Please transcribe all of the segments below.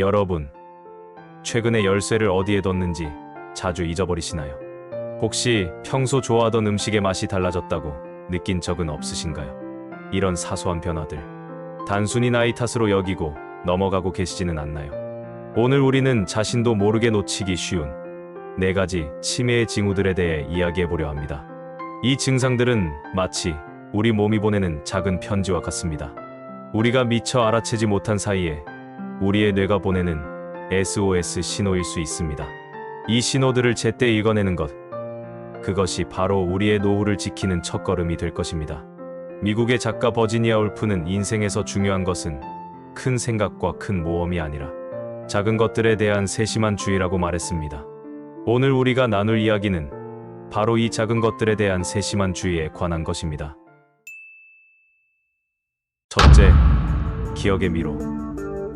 여러분, 최근에 열쇠를 어디에 뒀는지 자주 잊어버리시나요? 혹시 평소 좋아하던 음식의 맛이 달라졌다고 느낀 적은 없으신가요? 이런 사소한 변화들, 단순히 나이 탓으로 여기고 넘어가고 계시지는 않나요? 오늘 우리는 자신도 모르게 놓치기 쉬운 네 가지 치매의 징후들에 대해 이야기해 보려 합니다. 이 증상들은 마치 우리 몸이 보내는 작은 편지와 같습니다. 우리가 미처 알아채지 못한 사이에 우리의 뇌가 보내는 SOS 신호일 수 있습니다. 이 신호들을 제때 읽어내는 것, 그것이 바로 우리의 노후를 지키는 첫걸음이 될 것입니다. 미국의 작가 버지니아 울프는 인생에서 중요한 것은 큰 생각과 큰 모험이 아니라 작은 것들에 대한 세심한 주의라고 말했습니다. 오늘 우리가 나눌 이야기는 바로 이 작은 것들에 대한 세심한 주의에 관한 것입니다. 첫째, 기억의 미로.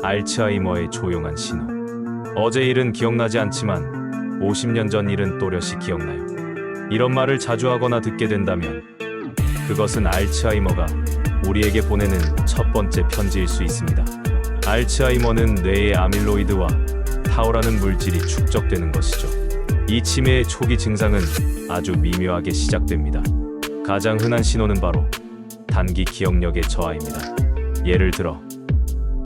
알츠하이머의 조용한 신호. 어제 일은 기억나지 않지만 50년 전 일은 또렷이 기억나요. 이런 말을 자주 하거나 듣게 된다면 그것은 알츠하이머가 우리에게 보내는 첫 번째 편지일 수 있습니다. 알츠하이머는 뇌의 아밀로이드와 타오라는 물질이 축적되는 것이죠. 이 치매의 초기 증상은 아주 미묘하게 시작됩니다. 가장 흔한 신호는 바로 단기 기억력의 저하입니다. 예를 들어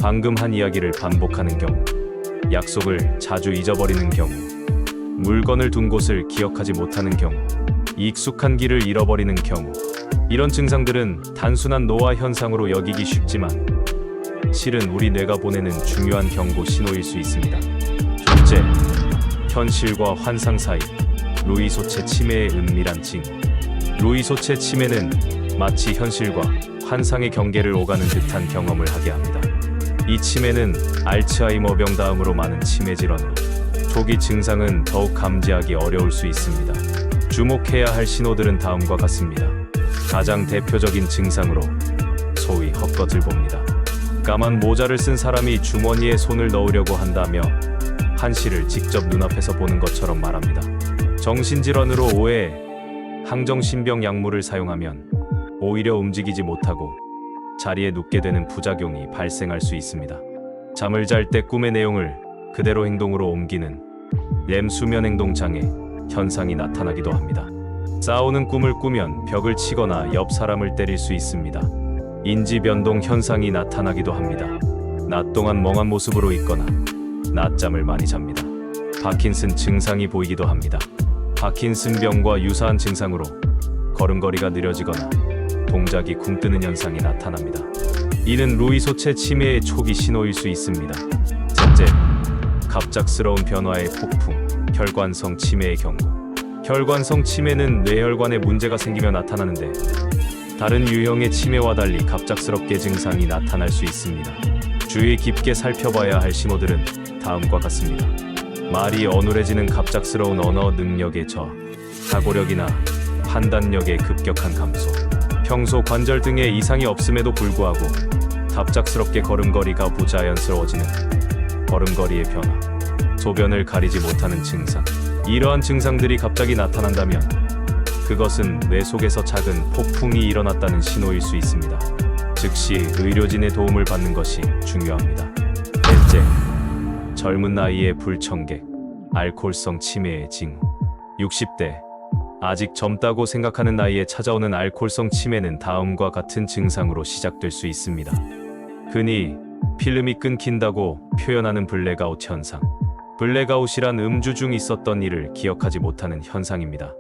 방금 한 이야기를 반복하는 경우, 약속을 자주 잊어버리는 경우, 물건을 둔 곳을 기억하지 못하는 경우, 익숙한 길을 잃어버리는 경우, 이런 증상들은 단순한 노화 현상으로 여기기 쉽지만 실은 우리 뇌가 보내는 중요한 경고 신호일 수 있습니다. 둘째, 현실과 환상 사이 루이소체 치매의 은밀한 징. 루이소체 치매는 마치 현실과 환상의 경계를 오가는 듯한 경험을 하게 합니다. 이 치매는 알츠하이머병 다음으로 많은 치매 질환으로 초기 증상은 더욱 감지하기 어려울 수 있습니다. 주목해야 할 신호들은 다음과 같습니다. 가장 대표적인 증상으로 소위 헛것을 봅니다. 까만 모자를 쓴 사람이 주머니에 손을 넣으려고 한다며 한시를 직접 눈앞에서 보는 것처럼 말합니다. 정신질환으로 오해, 항정신병 약물을 사용하면 오히려 움직이지 못하고 자리에 눕게 되는 부작용이 발생할 수 있습니다. 잠을 잘 때 꿈의 내용을 그대로 행동으로 옮기는 렘 수면 행동 장애 현상이 나타나기도 합니다. 싸우는 꿈을 꾸면 벽을 치거나 옆 사람을 때릴 수 있습니다. 인지 변동 현상이 나타나기도 합니다. 낮 동안 멍한 모습으로 있거나 낮잠을 많이 잡니다. 파킨슨 증상이 보이기도 합니다. 파킨슨 병과 유사한 증상으로 걸음걸이가 느려지거나 동작이 굼뜨는 현상이 나타납니다. 이는 루이소체 치매의 초기 신호일 수 있습니다. 셋째, 갑작스러운 변화의 폭풍, 혈관성 치매의 경고. 혈관성 치매는 뇌혈관에 문제가 생기며 나타나는데 다른 유형의 치매와 달리 갑작스럽게 증상이 나타날 수 있습니다. 주의 깊게 살펴봐야 할 신호들은 다음과 같습니다. 말이 어눌해지는 갑작스러운 언어 능력의 저하, 사고력이나 판단력의 급격한 감소, 평소 관절 등의 이상이 없음에도 불구하고 갑작스럽게 걸음걸이가 부자연스러워지는 걸음걸이의 변화, 소변을 가리지 못하는 증상. 이러한 증상들이 갑자기 나타난다면 그것은 뇌 속에서 작은 폭풍이 일어났다는 신호일 수 있습니다. 즉시 의료진의 도움을 받는 것이 중요합니다. 넷째, 젊은 나이의 불청객, 알코올성 치매의 징후. 60대, 아직 젊다고 생각하는 나이에 찾아오는 알코올성 치매는 다음과 같은 증상으로 시작될 수 있습니다. 흔히 필름이 끊긴다고 표현하는 블랙아웃 현상. 블랙아웃이란 음주 중 있었던 일을 기억하지 못하는 현상입니다.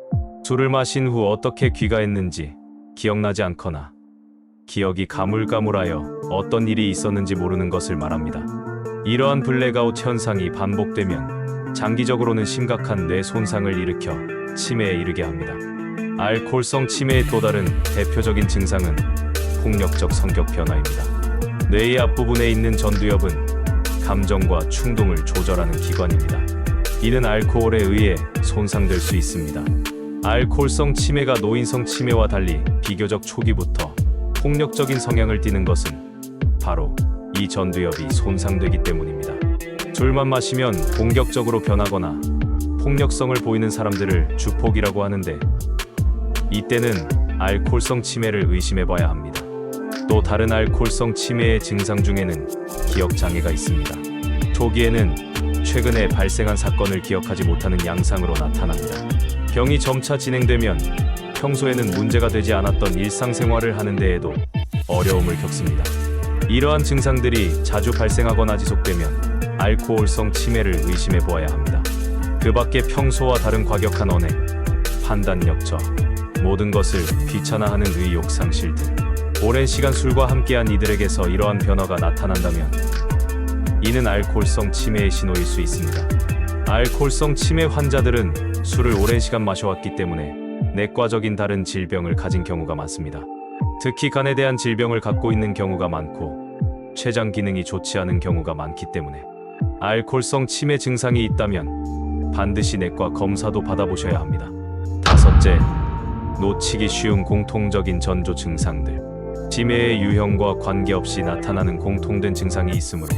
술을 마신 후 어떻게 귀가했는지 기억나지 않거나 기억이 가물가물하여 어떤 일이 있었는지 모르는 것을 말합니다. 이러한 블랙아웃 현상이 반복되면 장기적으로는 심각한 뇌 손상을 일으켜 치매에 이르게 합니다. 알코올성 치매의 또 다른 대표적인 증상은 폭력적 성격 변화입니다. 뇌의 앞부분에 있는 전두엽은 감정과 충동을 조절하는 기관입니다. 이는 알코올에 의해 손상될 수 있습니다. 알코올성 치매가 노인성 치매와 달리 비교적 초기부터 폭력적인 성향을 띠는 것은 바로 이 전두엽이 손상되기 때문입니다. 술만 마시면 공격적으로 변하거나 폭력성을 보이는 사람들을 주폭이라고 하는데 이때는 알코올성 치매를 의심해 봐야 합니다. 또 다른 알코올성 치매의 증상 중에는 기억 장애가 있습니다. 초기에는 최근에 발생한 사건을 기억하지 못하는 양상으로 나타납니다. 병이 점차 진행되면 평소에는 문제가 되지 않았던 일상생활을 하는 데에도 어려움을 겪습니다. 이러한 증상들이 자주 발생하거나 지속되면 알코올성 치매를 의심해 보아야 합니다. 그 밖에 평소와 다른 과격한 언행, 판단력 저, 모든 것을 귀찮아하는 의욕 상실 등 오랜 시간 술과 함께한 이들에게서 이러한 변화가 나타난다면 이는 알코올성 치매의 신호일 수 있습니다. 알코올성 치매 환자들은 술을 오랜 시간 마셔왔기 때문에 내과적인 다른 질병을 가진 경우가 많습니다. 특히 간에 대한 질병을 갖고 있는 경우가 많고 췌장 기능이 좋지 않은 경우가 많기 때문에 알코올성 치매 증상이 있다면 반드시 내과 검사도 받아보셔야 합니다. 다섯째, 놓치기 쉬운 공통적인 전조 증상들. 치매의 유형과 관계없이 나타나는 공통된 증상이 있으므로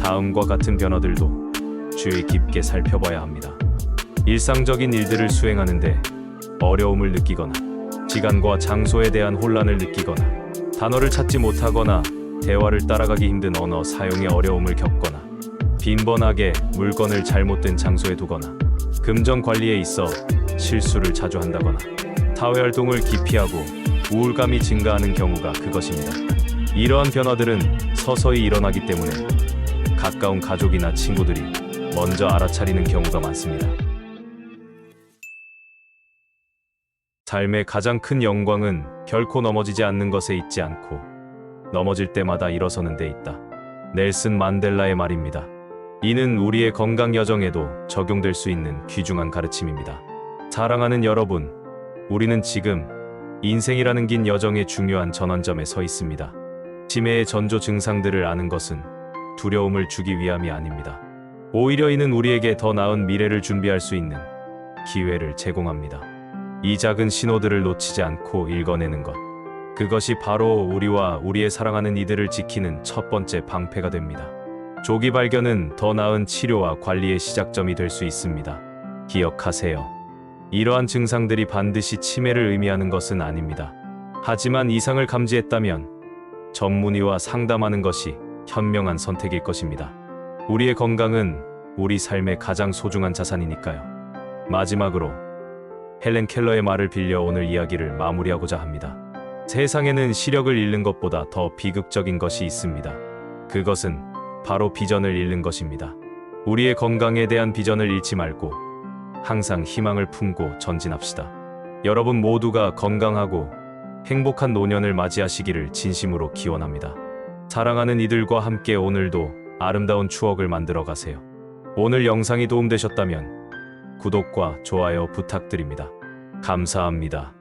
다음과 같은 변화들도 주의 깊게 살펴봐야 합니다. 일상적인 일들을 수행하는데 어려움을 느끼거나 시간과 장소에 대한 혼란을 느끼거나 단어를 찾지 못하거나 대화를 따라가기 힘든 언어 사용에 어려움을 겪거나 빈번하게 물건을 잘못된 장소에 두거나 금전 관리에 있어 실수를 자주 한다거나 사회 활동을 기피하고 우울감이 증가하는 경우가 그것입니다. 이러한 변화들은 서서히 일어나기 때문에 가까운 가족이나 친구들이 먼저 알아차리는 경우가 많습니다. 삶의 가장 큰 영광은 결코 넘어지지 않는 것에 있지 않고 넘어질 때마다 일어서는 데 있다. 넬슨 만델라의 말입니다. 이는 우리의 건강 여정에도 적용될 수 있는 귀중한 가르침입니다. 사랑하는 여러분, 우리는 지금 인생이라는 긴 여정의 중요한 전환점에 서 있습니다. 치매의 전조 증상들을 아는 것은 두려움을 주기 위함이 아닙니다. 오히려 이는 우리에게 더 나은 미래를 준비할 수 있는 기회를 제공합니다. 이 작은 신호들을 놓치지 않고 읽어내는 것. 그것이 바로 우리와 우리의 사랑하는 이들을 지키는 첫 번째 방패가 됩니다. 조기 발견은 더 나은 치료와 관리의 시작점이 될 수 있습니다. 기억하세요. 이러한 증상들이 반드시 치매를 의미하는 것은 아닙니다. 하지만 이상을 감지했다면 전문의와 상담하는 것이 현명한 선택일 것입니다. 우리의 건강은 우리 삶의 가장 소중한 자산이니까요. 마지막으로 헬렌 켈러의 말을 빌려 오늘 이야기를 마무리하고자 합니다. 세상에는 시력을 잃는 것보다 더 비극적인 것이 있습니다. 그것은 바로 비전을 잃는 것입니다. 우리의 건강에 대한 비전을 잃지 말고 항상 희망을 품고 전진합시다. 여러분 모두가 건강하고 행복한 노년을 맞이하시기를 진심으로 기원합니다. 사랑하는 이들과 함께 오늘도 아름다운 추억을 만들어 가세요. 오늘 영상이 도움되셨다면 구독과 좋아요 부탁드립니다. 감사합니다.